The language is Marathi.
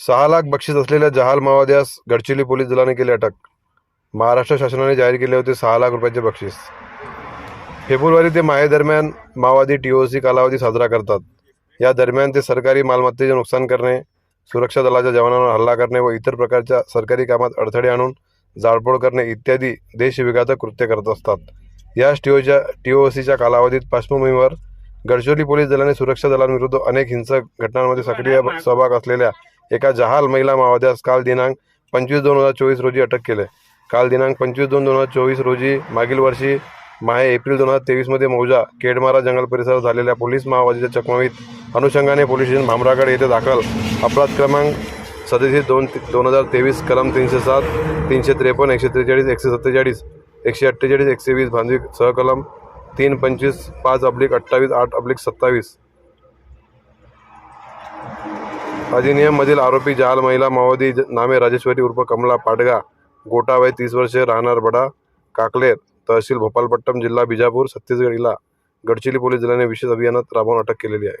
सहा लाख बक्षीस असलेल्या जहाल माओवाद्यास गडचिरोली पोलीस दलाने केली अटक. महाराष्ट्र शासनाने जाहीर केले होते सहा लाख रुपयाचे बक्षीस. फेब्रुवारी ते माहे दरम्यान माओवादी सी कालावधी साजरा करतात. या दरम्यान ते सरकारी मालमत्तेचे नुकसान करणे सुरक्षा दलाच्या जवानांवर हल्ला करणे व इतर प्रकारच्या सरकारी कामात अडथळे आणून जाळपोळ करणे इत्यादी देशविघातक कृत्य करत असतात. याच टीओच्या सीच्या कालावधीत पार्श्वभूमीवर गडचिरोली पोलीस दलाने सुरक्षा दलांविरुद्ध अनेक हिंसक घटनांमध्ये सक्रिय सहभाग असलेल्या एका जहाल महिला माओवाद्यास काल दिनांक पंचवीस दोन हजार चोवीस रोजी अटक केले. काल दिनांक पंचवीस दोन दोन हजार चोवीस रोजी मागील वर्षी माहे एप्रिल दोन हजार तेवीसमध्ये मौजा केडमारा जंगल परिसरात झालेल्या पोलीस माओवादीच्या चकमकीत अनुषंगाने पोलीस स्टेशन भामरागड येथे दाखल. अपराध क्रमांक सदतीस दोन दोन हजार तेवीस कलम तीनशे सात तीनशे त्रेपन्न एकशे त्रेचाळीस एकशे सत्तेचाळीस एकशे अठ्ठेचाळीस एकशे वीस भांजवी सहकलम तीन पंचवीस पाच अब्लिक अठ्ठावीस आठ अब्लिक सत्तावीस. अधिनियममधील आरोपी जहाल महिला माओवादी नामे राजेश्वरी उर्फ कमला पाडगा गोटा वय तीस वर्षे राहणार बडा काकलेर तहसील भोपालपट्टम जिल्हा बिजापूर छत्तीसगड इला गडचिरोली पोलीस दलाने विशेष अभियानात राबवून अटक केलेली आहे.